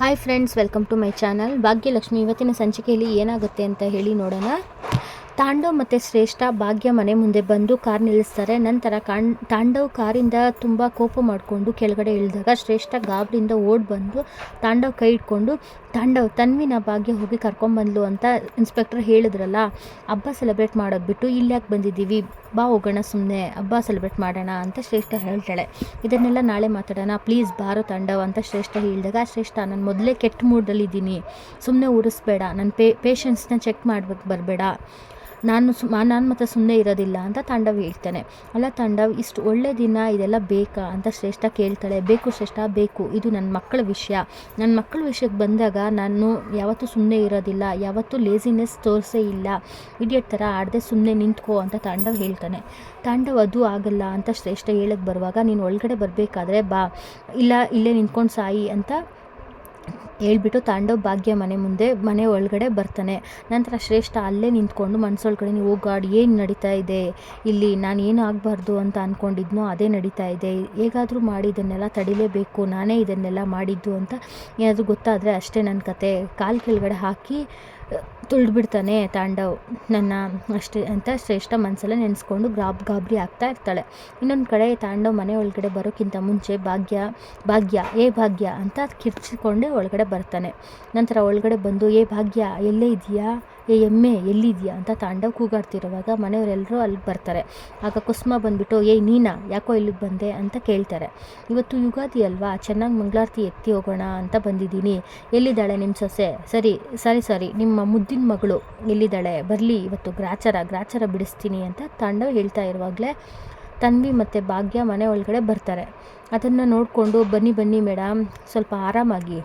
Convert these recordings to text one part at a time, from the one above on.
Hi friends welcome to my channel Bhagyalakshmi ಇವತ್ತಿನ ಸಂಚಿಕೆಯಲ್ಲಿ ಏನಾಗುತ್ತೆ ಅಂತ ಹೇಳಿ ನೋಡೋಣ. ತಾಂಡವ್ ಮತ್ತು ಶ್ರೇಷ್ಠ ಭಾಗ್ಯ ಮನೆ ಮುಂದೆ ಬಂದು ಕಾರ್ ನಿಲ್ಲಿಸ್ತಾರೆ. ನಂತರ ಕಾಣ್, ತಾಂಡವ್ ಕಾರಿಂದ ತುಂಬ ಕೋಪ ಮಾಡಿಕೊಂಡು ಕೆಳಗಡೆ ಇಳಿದಾಗ ಶ್ರೇಷ್ಠ ಗಾಬರಿಂದ ಓಡ್ ಬಂದು ತಾಂಡವ್ ಕೈ ಇಟ್ಕೊಂಡು, ತಾಂಡವ್, ತನ್ವಿನ ಭಾಗ್ಯ ಹೋಗಿ ಕರ್ಕೊಂಬಂದ್ಲು ಅಂತ ಇನ್ಸ್ಪೆಕ್ಟರ್ ಹೇಳಿದ್ರಲ್ಲ, ಹಬ್ಬ ಸೆಲೆಬ್ರೇಟ್ ಮಾಡೋದು ಬಿಟ್ಟು ಇಲ್ಲಿ ಯಾಕೆ ಬಂದಿದ್ದೀವಿ? ಬಾ ಹೋಗೋಣ ಸುಮ್ಮನೆ ಹಬ್ಬ ಸೆಲೆಬ್ರೇಟ್ ಮಾಡೋಣ ಅಂತ ಶ್ರೇಷ್ಠ ಹೇಳ್ತಾಳೆ. ಇದನ್ನೆಲ್ಲ ನಾಳೆ ಮಾತಾಡೋಣ. ಪ್ಲೀಸ್ ಬಾರೋ ತಾಂಡವ್ ಅಂತ ಶ್ರೇಷ್ಠ ಹೇಳಿದಾಗ ಶ್ರೇಷ್ಠ, ನಾನು ಮೊದಲೇ ಕೆಟ್ಟ ಮೂಡಲ್ಲಿದ್ದೀನಿ ಸುಮ್ಮನೆ ಉರಿಸ್ಬೇಡ. ನನ್ನ ಪೇ ಪೇಷನ್ಸ್ನ ಚೆಕ್ ಮಾಡ್ಬೇಕು, ಬರಬೇಡ. ನಾನು ಸು ನಾನು ಮತ್ತೆ ಸುಮ್ಮನೆ ಇರೋದಿಲ್ಲ ಅಂತ ತಾಂಡವ್ ಹೇಳ್ತಾನೆ. ಅಲ್ಲ ತಾಂಡವ್, ಇಷ್ಟು ಒಳ್ಳೆ ದಿನ ಇದೆಲ್ಲ ಬೇಕಾ ಅಂತ ಶ್ರೇಷ್ಠ ಕೇಳ್ತಾಳೆ. ಬೇಕು ಶ್ರೇಷ್ಠ, ಬೇಕು. ಇದು ನನ್ನ ಮಕ್ಕಳ ವಿಷಯ. ನನ್ನ ಮಕ್ಕಳ ವಿಷಯಕ್ಕೆ ಬಂದಾಗ ನಾನು ಯಾವತ್ತೂ ಸುಮ್ಮನೆ ಇರೋದಿಲ್ಲ. ಯಾವತ್ತೂ ಲೇಸಿನೆಸ್ ತೋರಿಸೇ ಇಲ್ಲ. ಇಡಿಯಟ್ ಥರ ಆಡದೆ ಸುಮ್ಮನೆ ನಿಂತ್ಕೋ ಅಂತ ತಾಂಡವ್ ಹೇಳ್ತಾನೆ. ತಾಂಡವ್ ಅದು ಆಗಲ್ಲ ಅಂತ ಶ್ರೇಷ್ಠ ಹೇಳಕ್ಕೆ ಬರುವಾಗ ನೀನು ಒಳಗಡೆ ಬರಬೇಕಾದ್ರೆ ಬಾ. ಇಲ್ಲ, ಇಲ್ಲೇ ನಿಂತ್ಕೊಂಡು ಸಾಯಿ ಅಂತ ಹೇಳ್ಬಿಟ್ಟು ತಾಂಡವ್ ಭಾಗ್ಯ ಮನೆ ಮುಂದೆ, ಮನೆ ಒಳಗಡೆ ಬರ್ತಾನೆ. ನಂತರ ಶ್ರೇಷ್ಠ ಅಲ್ಲೇ ನಿಂತ್ಕೊಂಡು ಮನಸ್ಸೊಳಗಡೆ ನೀವು ಗಾಡ್, ಏನು ನಡೀತಾ ಇದೆ? ಇಲ್ಲಿ ನಾನು ಏನು ಆಗಬಾರ್ದು ಅಂತ ಅಂದ್ಕೊಂಡಿದ್ನೋ ಅದೇ ನಡೀತಾ ಇದೆ. ಹೇಗಾದರೂ ಮಾಡಿ ಇದನ್ನೆಲ್ಲ ತಡಿಲೇಬೇಕು. ನಾನೇ ಇದನ್ನೆಲ್ಲ ಮಾಡಿದ್ದು ಅಂತ ಏನಾದರೂ ಗೊತ್ತಾದರೆ ಅಷ್ಟೇ ನನ್ನ ಕತೆ. ಕಾಲು ಕೆಳಗಡೆ ಹಾಕಿ ತುಳಿದ್ಬಿಡ್ತಾನೆ ತಾಂಡವ್. ನನ್ನ ಅಷ್ಟೇ ಅಂತ ಶ್ರೇಷ್ಠ ಮನಸ್ಸಲ್ಲೇ ನೆನೆಸ್ಕೊಂಡು ಗಾಬ್ ಗಾಬರಿ ಆಗ್ತಾ ಇರ್ತಾಳೆ. ಇನ್ನೊಂದು ಕಡೆ ತಾಂಡವ್ ಮನೆ ಒಳಗಡೆ ಬರೋಕ್ಕಿಂತ ಮುಂಚೆ ಭಾಗ್ಯ ಭಾಗ್ಯ, ಏ ಭಾಗ್ಯ ಅಂತ ಕಿರ್ಚಿಕೊಂಡೇ ಒಳಗಡೆ ಬರ್ತಾನೆ. ನಂತರ ಒಳಗಡೆ ಬಂದು, ಏ ಭಾಗ್ಯ, ಎಲ್ಲೇ ಇದೆಯಾ ಏ, ಎಮ್ಮೆ ಎಲ್ಲಿದೆಯಾ ಅಂತ ತಾಂಡವ್ ಕೂಗಾಡ್ತಿರುವಾಗ ಮನೆಯವರೆಲ್ಲರೂ ಅಲ್ಲಿಗೆ ಬರ್ತಾರೆ. ಆಗ ಕುಸುಮ ಬಂದುಬಿಟ್ಟು, ಏಯ್, ನೀನಾ? ಯಾಕೋ ಇಲ್ಲಿಗೆ ಬಂದೆ? ಅಂತ ಕೇಳ್ತಾರೆ. ಇವತ್ತು ಯುಗಾದಿ ಅಲ್ವಾ? ಚೆನ್ನಾಗಿ ಮಂಗಳಾರತಿ ಎತ್ತಿ ಹೋಗೋಣ ಅಂತ ಬಂದಿದ್ದೀನಿ. ಎಲ್ಲಿದ್ದಾಳೆ ನಿಮ್ಮ ಸೊಸೆ? ಸರಿ ಸರಿ ಸರಿ. ನಿಮ್ಮ ಮುದ್ದಿನ ಮಗಳು ಎಲ್ಲಿದ್ದಾಳೆ? ಬರಲಿ, ಇವತ್ತು ಗ್ರಾಚಾರ ಗ್ರಾಚಾರ ಬಿಡಿಸ್ತೀನಿ ಅಂತ ತಾಂಡವ್ ಹೇಳ್ತಾ ಇರುವಾಗಲೇ ತನ್ವಿ ಮತ್ತು ಭಾಗ್ಯ ಮನೆ ಒಳಗಡೆ ಬರ್ತಾರೆ. ಅದನ್ನು ನೋಡಿಕೊಂಡು, ಬನ್ನಿ ಬನ್ನಿ ಮೇಡಮ್ ಸ್ವಲ್ಪ ಆರಾಮಾಗಿ.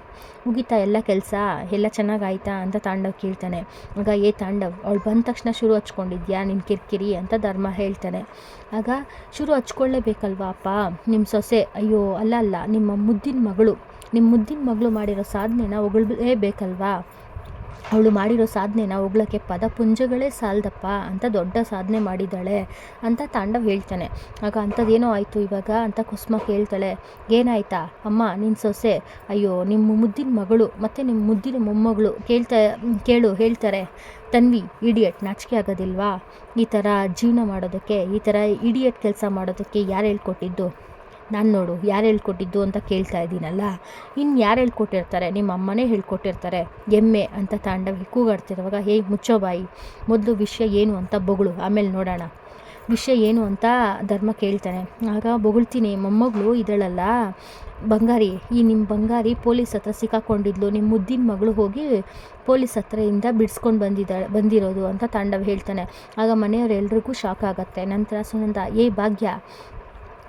ಮುಗೀತಾ ಎಲ್ಲ ಕೆಲಸ? ಎಲ್ಲ ಚೆನ್ನಾಗಾಯ್ತಾ? ಅಂತ ತಾಂಡವ್ ಕೇಳ್ತಾನೆ. ಆಗ, ಏ ತಾಂಡವ್, ಅವಳು ಬಂದ ತಕ್ಷಣ ಶುರು ಹಚ್ಕೊಂಡಿದ್ಯಾ? ನಿನ್ನ ಕಿರಿಕಿರಿ ಅಂತ ಧರ್ಮ ಹೇಳ್ತಾನೆ. ಆಗ, ಶುರು ಹಚ್ಕೊಳ್ಳೇಬೇಕಲ್ವಾ ಅಪ್ಪ? ನಿಮ್ಮ ಸೊಸೆ, ಅಯ್ಯೋ, ಅಲ್ಲ ಅಲ್ಲ, ನಿಮ್ಮ ಮುದ್ದಿನ ಮಗಳು. ನಿಮ್ಮ ಮುದ್ದಿನ ಮಗಳು ಮಾಡಿರೋ ಸಾಧನೆನ ಹೊಗಳಲೇಬೇಕಲ್ವಾ? ಅವಳು ಮಾಡಿರೋ ಸಾಧನೆನ ಹೊಗ್ಳೋಕ್ಕೆ ಪದಪುಂಜಗಳೇ ಸಾಲದಪ್ಪ ಅಂತ ದೊಡ್ಡ ಸಾಧನೆ ಮಾಡಿದ್ದಾಳೆ ಅಂತ ತಾಂಡವ್ ಹೇಳ್ತಾನೆ. ಆಗ ಅಂಥದ್ದೇನೋ ಆಯಿತು ಇವಾಗ ಅಂತ ಕುಸುಮ ಕೇಳ್ತಾಳೆ. ಏನಾಯ್ತಾ? ಅಮ್ಮ ನಿನ್ನ ಸೊಸೆ? ಅಯ್ಯೋ ನಿಮ್ಮ ಮುದ್ದಿನ ಮಗಳು ಮತ್ತು ನಿಮ್ಮ ಮುದ್ದಿನ ಮೊಮ್ಮಗಳು ಕೇಳ್ತಾ, ಕೇಳು, ಹೇಳ್ತಾರೆ. ತನ್ವಿ ಇಡಿಯಟ್ ನಾಚಿಕೆ ಆಗೋದಿಲ್ವಾ? ಈ ಥರ ಜೀವನ ಮಾಡೋದಕ್ಕೆ, ಈ ಥರ ಇಡಿಯಟ್ ಕೆಲಸ ಮಾಡೋದಕ್ಕೆ ಯಾರು ಹೇಳ್ಕೊಟ್ಟಿದ್ದು? ನಾನು ನೋಡು, ಯಾರು ಹೇಳ್ಕೊಟ್ಟಿದ್ದು ಅಂತ ಕೇಳ್ತಾ ಇದ್ದೀನಲ್ಲ? ಇನ್ನು ಯಾರು ಹೇಳ್ಕೊಟ್ಟಿರ್ತಾರೆ? ನಿಮ್ಮ ಅಮ್ಮನೇ ಹೇಳ್ಕೊಟ್ಟಿರ್ತಾರೆ. ಎಮ್ಮೆ ಅಂತ ತಾಂಡವ ಕೂಗಾಡ್ತಿರುವಾಗ, ಹೇ ಮುಚ್ಚೋ ಬಾಯಿ ಮೊದಲು ವಿಷಯ ಏನು ಅಂತ ಬೊಗಳು, ಆಮೇಲೆ ನೋಡೋಣ. ವಿಷಯ ಏನು ಅಂತ ಧರ್ಮ ಕೇಳ್ತಾನೆ. ಆಗ ಬೊಗಳ್ತೀನಿ, ಮೊಮ್ಮಗಳು ಇದಳಲ್ಲ ಬಂಗಾರಿ, ಈ ನಿಮ್ಮ ಬಂಗಾರಿ ಪೊಲೀಸ್ ಹತ್ರ ಸಿಕ್ಕಾಕೊಂಡಿದ್ಲು ನಿಮ್ಮ ಮುದ್ದಿನ ಮಗಳು ಹೋಗಿ ಪೊಲೀಸ್ ಹತ್ರದಿಂದ ಬಿಡಿಸ್ಕೊಂಡು ಬಂದಿದ್ದಾಳೆ ಬಂದಿರೋದು, ಅಂತ ತಾಂಡವ್ ಹೇಳ್ತಾನೆ. ಆಗ ಮನೆಯವರೆಲ್ರಿಗೂ ಶಾಕ್ ಆಗುತ್ತೆ. ನಂತರ ಸುನಂದ, ಏ ಭಾಗ್ಯ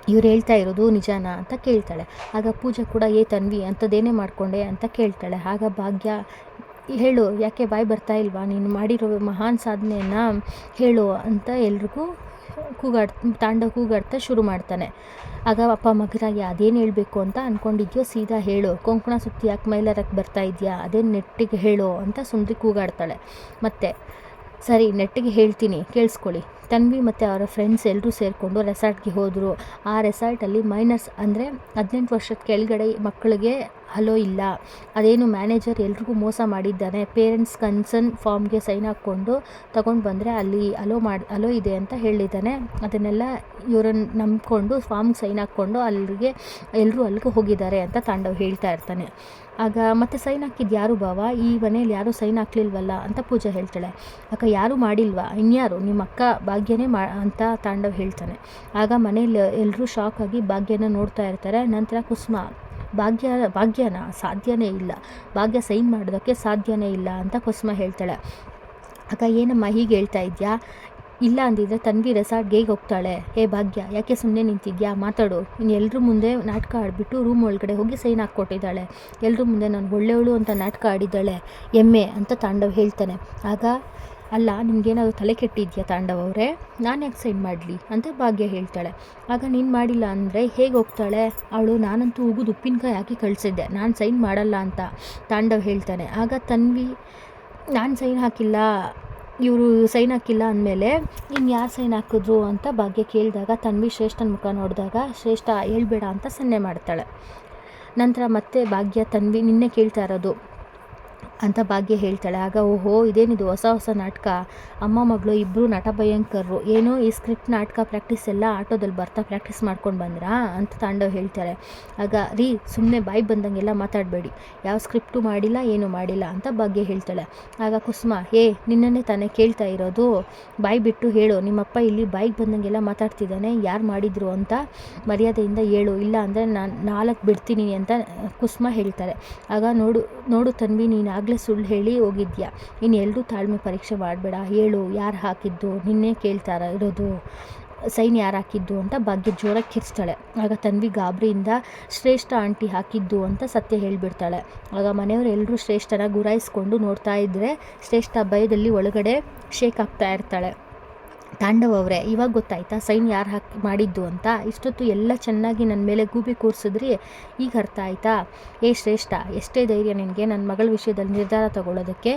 ಇವ್ರು ಹೇಳ್ತಾ ಇರೋದು ನಿಜಾನ ಅಂತ ಕೇಳ್ತಾಳೆ. ಆಗ ಪೂಜಾ ಕೂಡ, ಏ ತನ್ವಿ, ಅಂಥದ್ದೇನೇ ಮಾಡಿಕೊಂಡೆ? ಅಂತ ಕೇಳ್ತಾಳೆ. ಆಗ ಭಾಗ್ಯ, ಹೇಳು, ಯಾಕೆ ಬಾಯಿ ಬರ್ತಾ ಇಲ್ವಾ? ನೀನು ಮಾಡಿರೋ ಮಹಾನ್ ಸಾಧನೆಯನ್ನು ಹೇಳು ಅಂತ ಎಲ್ರಿಗೂ ಕೂಗಾಡ್, ತಾಂಡ ಕೂಗಾಡ್ತಾ ಶುರು ಮಾಡ್ತಾನೆ. ಆಗ ಅಪ್ಪ ಮಗರಾಗಿ, ಅದೇನು ಹೇಳಬೇಕು ಅಂತ ಅಂದ್ಕೊಂಡಿದ್ಯೋ ಸೀದಾ ಹೇಳು. ಕೊಂಕಣ ಸುತ್ತಿ ಯಾಕೆ ಮೈಲಾರಕ್ಕೆ ಬರ್ತಾ ಇದೆಯಾ? ಅದೇ ನೆಟ್ಟಿಗೆ ಹೇಳು ಅಂತ ಸುಂದ್ರಿ ಕೂಗಾಡ್ತಾಳೆ. ಮತ್ತೆ, ಸರಿ, ನೆಟ್ಟಿಗೆ ಹೇಳ್ತೀನಿ, ಕೇಳಿಸ್ಕೊಳ್ಳಿ. ತನ್ವಿ ಮತ್ತು ಅವರ ಫ್ರೆಂಡ್ಸ್ ಎಲ್ಲರೂ ಸೇರಿಕೊಂಡು ರೆಸಾರ್ಟ್ಗೆ ಹೋದರು. ಆ ರೆಸಾರ್ಟಲ್ಲಿ ಮೈನಸ್ ಅಂದರೆ ಹದಿನೆಂಟು ವರ್ಷದ ಕೆಳಗಡೆ ಮಕ್ಕಳಿಗೆ ಹಲೋ ಇಲ್ಲ. ಅದೇನು ಮ್ಯಾನೇಜರ್ ಎಲ್ರಿಗೂ ಮೋಸ ಮಾಡಿದ್ದಾನೆ. ಪೇರೆಂಟ್ಸ್ ಕನ್ಸರ್ನ್ ಫಾರ್ಮ್ಗೆ ಸೈನ್ ಹಾಕ್ಕೊಂಡು ತಗೊಂಡು ಬಂದರೆ ಅಲ್ಲಿ ಅಲೋ ಮಾಡಿ ಅಲೋ ಇದೆ ಅಂತ ಹೇಳಿದ್ದಾನೆ. ಅದನ್ನೆಲ್ಲ ಇವರನ್ನು ನಂಬಿಕೊಂಡು ಫಾರ್ಮ್ಗೆ ಸೈನ್ ಹಾಕ್ಕೊಂಡು ಅಲ್ಲಿಗೆ ಎಲ್ಲರೂ ಅಲ್ಲಿಗೆ ಹೋಗಿದ್ದಾರೆ ಅಂತ ತಾಂಡವ್ ಹೇಳ್ತಾ ಇರ್ತಾನೆ. ಆಗ ಮತ್ತೆ ಸೈನ್ ಹಾಕಿದ್ದು ಯಾರು ಬಾವ ಈ ಮನೇಲಿ ಯಾರೂ ಸೈನ್ ಹಾಕ್ಲಿಲ್ವಲ್ಲ ಅಂತ ಪೂಜಾ ಹೇಳ್ತಾಳೆ. ಅಕ್ಕ, ಯಾರೂ ಮಾಡಿಲ್ವಾ? ಇನ್ಯಾರು? ನಿಮ್ಮ ಅಕ್ಕ ಭಾಗ್ಯನೇ ಮಾ ಅಂತ ತಾಂಡವ್ ಹೇಳ್ತಾನೆ. ಆಗ ಮನೇಲಿ ಎಲ್ಲರೂ ಶಾಕ್ ಆಗಿ ಭಾಗ್ಯನ ನೋಡ್ತಾ ಇರ್ತಾರೆ. ನಂತರ ಕುಸುಮ, ಭಾಗ್ಯ, ಭಾಗ್ಯನ ಸಾಧ್ಯನೇ ಇಲ್ಲ. ಭಾಗ್ಯ ಸೈನ್ ಮಾಡೋದಕ್ಕೆ ಸಾಧ್ಯನೇ ಇಲ್ಲ ಅಂತ ಕುಸುಮ ಹೇಳ್ತಾಳೆ. ಆಗ ಏನಮ್ಮ, ಹೀಗೆ ಹೇಳ್ತಾ ಇದೆಯಾ? ಇಲ್ಲ ಅಂದಿದ್ರೆ ತನ್ವಿ ರೆಸಾರ್ಟ್ಗೆ ಹೇಗೆ ಹೋಗ್ತಾಳೆ? ಏ ಭಾಗ್ಯ, ಯಾಕೆ ಸುಮ್ಮನೆ ನಿಂತಿದ್ಯಾ? ಮಾತಾಡು. ಇನ್ನು ಎಲ್ಲರ ಮುಂದೆ ನಾಟಕ ಆಡಿಬಿಟ್ಟು ರೂಮ್ ಒಳಗಡೆ ಹೋಗಿ ಸೈನ್ ಹಾಕ್ಕೊಟ್ಟಿದ್ದಾಳೆ. ಎಲ್ಲರೂ ಮುಂದೆ ನಾನು ಒಳ್ಳೆಯವಳು ಅಂತ ನಾಟಕ ಆಡಿದ್ದಾಳೆ. ಎಮ್ಮೆ ಅಂತ ತಾಂಡವ್ ಹೇಳ್ತಾನೆ. ಆಗ ಅಲ್ಲ, ನಿಮ್ಗೇನಾದ್ರು ತಲೆ ಕೆಟ್ಟಿದ್ಯಾ ತಾಂಡವ ಅವರೇ ನಾನು ಯಾಕೆ ಸೈನ್ ಮಾಡಲಿ? ಅಂತ ಭಾಗ್ಯ ಹೇಳ್ತಾಳೆ. ಆಗ ನೀನು ಮಾಡಿಲ್ಲ ಅಂದರೆ ಹೇಗೆ ಹೋಗ್ತಾಳೆ? ಅವಳು ನಾನಂತೂ ಉಗಿದು ಉಪ್ಪಿನಕಾಯಿ ಹಾಕಿ ಕಳಿಸಿದ್ದೆ. ನಾನು ಸೈನ್ ಮಾಡಲ್ಲ ಅಂತ ತಾಂಡವ್ ಹೇಳ್ತಾನೆ. ಆಗ ತನ್ವಿ, ನಾನು ಸೈನ್ ಹಾಕಿಲ್ಲ, ಇವರು ಸೈನ್ ಹಾಕಿಲ್ಲ ಅಂದಮೇಲೆ ಇನ್ನು ಯಾರು ಸೈನ್ ಹಾಕಿದ್ರು ಅಂತ ಭಾಗ್ಯ ಕೇಳಿದಾಗ ತನ್ವಿ ಶ್ರೇಷ್ಠನ ಮುಖ ನೋಡಿದಾಗ ಶ್ರೇಷ್ಠ ಹೇಳ್ಬೇಡ ಅಂತ ಸನ್ನೆ ಮಾಡ್ತಾಳೆ. ನಂತರ ಮತ್ತೆ ಭಾಗ್ಯ, ತನ್ವಿ ನಿನ್ನೆ ಕೇಳ್ತಾ ಇರೋದು ಅಂತ ಭಾಗ್ಯ ಹೇಳ್ತಾಳೆ. ಆಗ ಓಹೋ, ಇದೇನಿದು ಹೊಸ ಹೊಸ ನಾಟಕ? ಅಮ್ಮ ಮಗಳು ಇಬ್ಬರು ನಟ ಭಯಂಕರರು. ಏನೋ, ಈ ಸ್ಕ್ರಿಪ್ಟ್ ನಾಟಕ ಪ್ರಾಕ್ಟೀಸ್ ಎಲ್ಲ ಆಟೋದಲ್ಲಿ ಬರ್ತಾ ಪ್ರಾಕ್ಟೀಸ್ ಮಾಡ್ಕೊಂಡು ಬಂದ್ರಾ? ಅಂತ ತಾಂಡವ್ ಹೇಳ್ತಾರೆ ಆಗ, ರೀ ಸುಮ್ಮನೆ ಬಾಯಿ ಬಂದಂಗೆಲ್ಲ ಮಾತಾಡಬೇಡಿ. ಯಾವ ಸ್ಕ್ರಿಪ್ಟು ಮಾಡಿಲ್ಲ, ಏನು ಮಾಡಿಲ್ಲ ಅಂತ ಭಾಗ್ಯ ಹೇಳ್ತಾಳೆ. ಆಗ ಕುಸುಮ, ಏ, ನಿನ್ನನ್ನೇ ತಾನೇ ಕೇಳ್ತಾ ಇರೋದು? ಬಾಯಿ ಬಿಟ್ಟು ಹೇಳು, ನಿಮ್ಮಪ್ಪ ಇಲ್ಲಿ ಬಾಯಿಗೆ ಬಂದಂಗೆಲ್ಲ ಮಾತಾಡ್ತಿದ್ದಾನೆ. ಯಾರು ಮಾಡಿದ್ರು ಅಂತ ಮರ್ಯಾದೆಯಿಂದ ಹೇಳು. ಇಲ್ಲ ಅಂದರೆ ನಾನು ನಾಲ್ಕು ಬಿಡ್ತೀನಿ ಅಂತ ಕುಸುಮ ಹೇಳ್ತಾರೆ ಆಗ ನೋಡು ನೋಡು ತನ್ವಿ, ನೀನು ಆಗಲೇ ಸುಳ್ಳು ಹೇಳಿ ಹೋಗಿದ್ಯಾ? ಇನ್ನು ಎಲ್ಲರೂ ತಾಳ್ಮೆ ಪರೀಕ್ಷೆ ಮಾಡಬೇಡ. ಹೇಳು, ಯಾರು ಹಾಕಿದ್ದು? ನಿನ್ನೆ ಕೇಳ್ತಾರ ಇರೋದು. ಸೈನ್ ಯಾರು ಹಾಕಿದ್ದು ಅಂತ ಭಾಗ್ಯ ಜೋರಾಗಿ ಕಿರ್ಸ್ತಾಳೆ ಆಗ ತನ್ವಿ ಗಾಬರಿಯಿಂದ, ಶ್ರೇಷ್ಠ ಆಂಟಿ ಹಾಕಿದ್ದು ಅಂತ ಸತ್ಯ ಹೇಳಿಬಿಡ್ತಾಳೆ. ಆಗ ಮನೆಯವರು ಎಲ್ಲರೂ ಶ್ರೇಷ್ಠನ ಗುರಾಯಿಸ್ಕೊಂಡು ನೋಡ್ತಾ ಇದ್ದರೆ ಶ್ರೇಷ್ಠ ಭಯದಲ್ಲಿ ಒಳಗಡೆ ಶೇಕ್ ಆಗ್ತಾ ಇರ್ತಾಳೆ. ತಾಂಡವ್ ಅವರೇ ಇವಾಗ ಗೊತ್ತಾಯ್ತಾ? ಸೈನ್ ಯಾರು ಹಾಕಿ, ಮಾಡಿದ್ದು ಅಂತ? ಇಷ್ಟೊತ್ತು ಎಲ್ಲ ಚೆನ್ನಾಗಿ ನನ್ನ ಮೇಲೆ ಗೂಬಿ ಕೂರಿಸಿದ್ರಿ, ಈಗ ಅರ್ಥ ಆಯ್ತಾ? ಏ ಶ್ರೇಷ್ಠ, ಎಷ್ಟೇ ಧೈರ್ಯ ನಿನಗೆ ನನ್ನ ಮಗಳ ವಿಷಯದಲ್ಲಿ ನಿರ್ಧಾರ ತಗೊಳ್ಳೋದಕ್ಕೆ